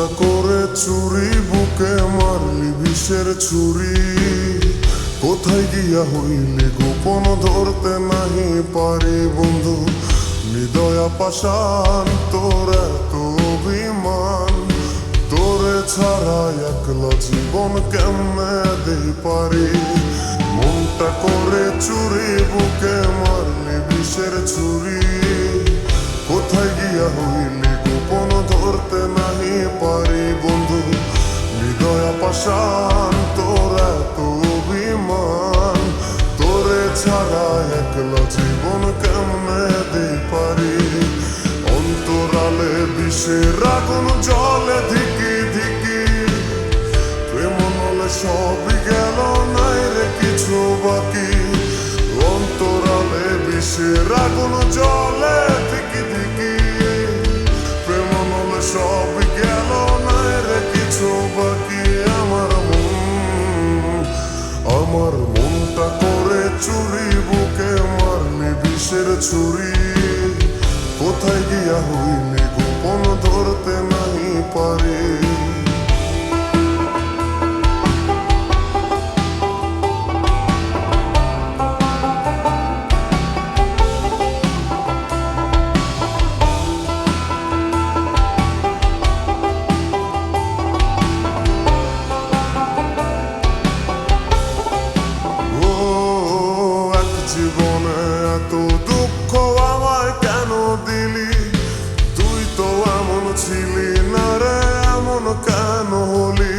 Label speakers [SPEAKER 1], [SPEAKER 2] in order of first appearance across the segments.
[SPEAKER 1] মনটা করে চুরি, বুকে মারলি বিষের ছুরি। কোথায় গিয়া হইলি গোপন ধরতে নাহি পারি বন্ধু? হৃদয়া পাশান তোর এত অভিমান। তোরে ছাড়া একলা জীবন কেমনে দেই পারি? মনটা করে চুরি, বুকে মারলি বিষের ছুরি। কোথায় গিয়া হইলি গোপন ধরতে নাহি পাশান তোর অভিমান। তোরে ছাড়া একলা জীবন কেমনে দেই পারি? অন্তরালে বিষের আগুন জলে ধিকি ধিকি। প্রেম নলে সবই গেল, নাই রে কিছু বাকি। অন্তরালে বিষের আগুন জলে কোথায় ছিলি না রে, এমন কেন হলি?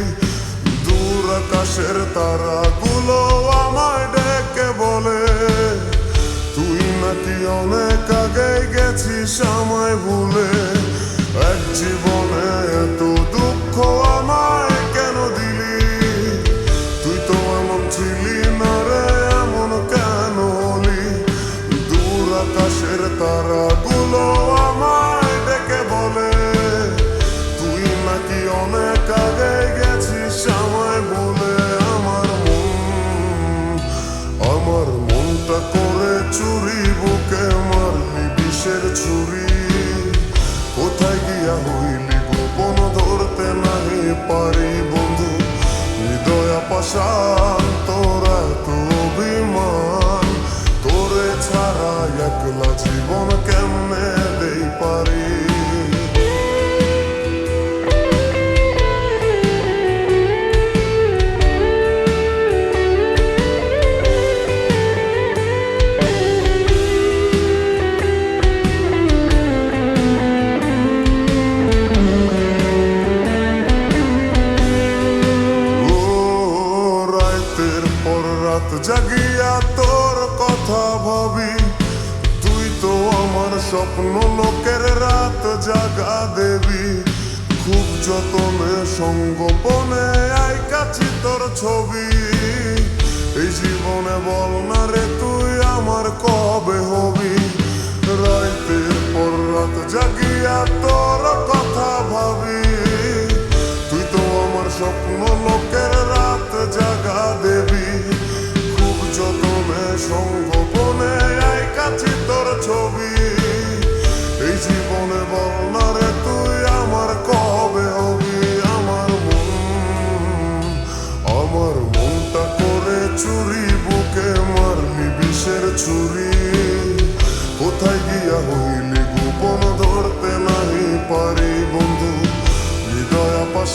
[SPEAKER 1] দূর আকাশের তারাগুলো আমায় ডেকে বলে, তুই নাকি অনেক আগে গেছিস আমায় ভুলে, এক জীবনে বুকে মারলি বিষের ছুরি। কোথায় গিয়া হইলি গোপন ধরতে নাহি পারি বন্ধু? হৃদয়া পাশান রাতের পর রাত জাগিয়া তোর কথা ভাবি। তুই তো আমার স্বপ্ন লোকের রাত জাগা দেবী। খুব যতনে সঙ্গোপনে আই কাছি তোর ছবি। এই জীবনে বল না রে, তুই আমার কবে হবি?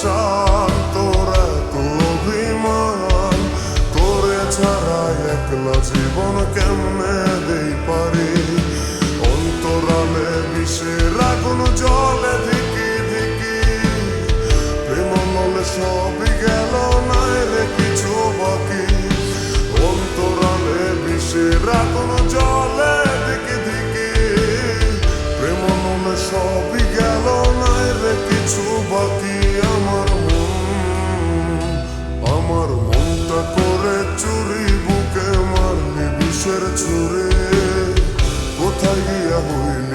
[SPEAKER 1] সন্তান তোর এত অভিমান। তোরে ছাড়া একলা জীবন কেমনে দেই পারি? অন্তরালে বিষের আগুন, জলে ধিকি ধিকি প্রেম মনে সবই গেল, নাই রে কিছু বাকি। অন্তরালে বিষের আগুন, জলে ধিকি ধিকি প্রেম মনে সবই গেল মানুষের ছুরে কোথায় গিয়া হইল?